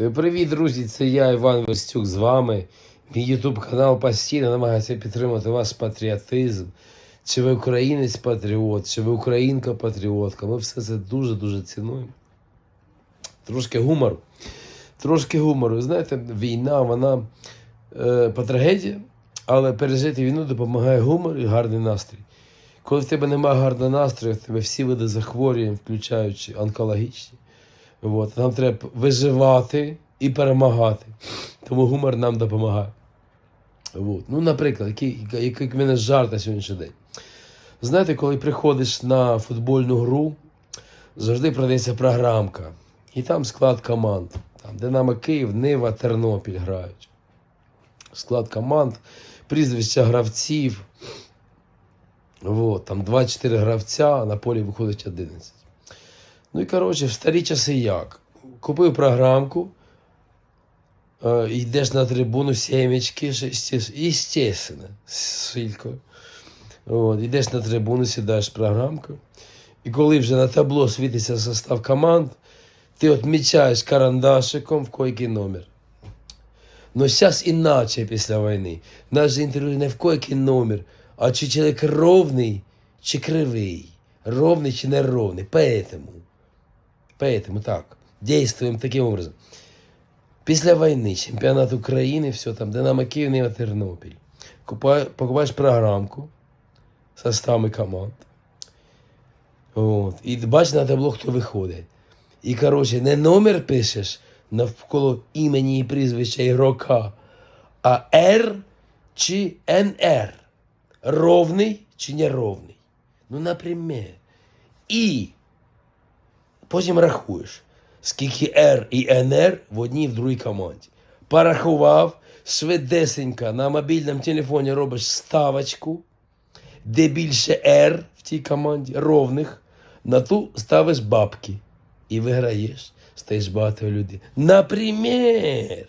Е, Привіт, друзі! Це я, Іван Вестюк, з вами. Мій Ютуб канал постійно намагається підтримати ваш патріотизм. Чи ви українець патріот, чи ви українка патріотка. Ми все це дуже-дуже цінуємо. Трошки гумору. Трошки гумору. Знаєте, війна, вона е, по трагедії, але пережити війну допомагає гумор і гарний настрій. Коли в тебе немає гарного настрою, в тебе всі види захворювань, включаючи онкологічні. От. Нам треба виживати і перемагати. Тому гумор нам допомагає. От. Ну, наприклад, який, який в мене жарт на сьогоднішній день. Знаєте, коли приходиш на футбольну гру, завжди продається програмка. І там склад команд. Там Динамо Київ, Нива, Тернопіль грають. Склад команд, прізвища гравців. От, там 24 гравця, а на полі виходить 11. Ну і коротше, в старі часи як? Купив програмку, е, йдеш на трибуну, сімечки, естественно, з. От, йдеш на трибуну, сідаєш програмку. І коли вже на табло світиться состав команд, ти відмічаєш карандашиком в койкий номер. Но зараз іначе після війни. Же інтерв'ю не в койкий номер, а чи чоловік ровний, чи кривий. Ровний чи неровний. Поэтому. Поэтому так. Действуем таким образом. Після війни, чемпіонат України, все там, Динамо Київ, Нива, Тернопіль. Купай, покупаєш програмку составами команд. От. І бачиш на табло, хто виходить. І, коротше, не номер пишеш навколо імені і прізвища ігрока, а Р чи НР. Ровний чи неровний. Ну, наприклад. І потім рахуєш, скільки R і NR в одній і в другій команді. Порахував, швидесенько на мобільному телефоні робиш ставочку, де більше R в тій команді, ровних, на ту ставиш бабки. І виграєш, стаєш багато людей. Наприклад.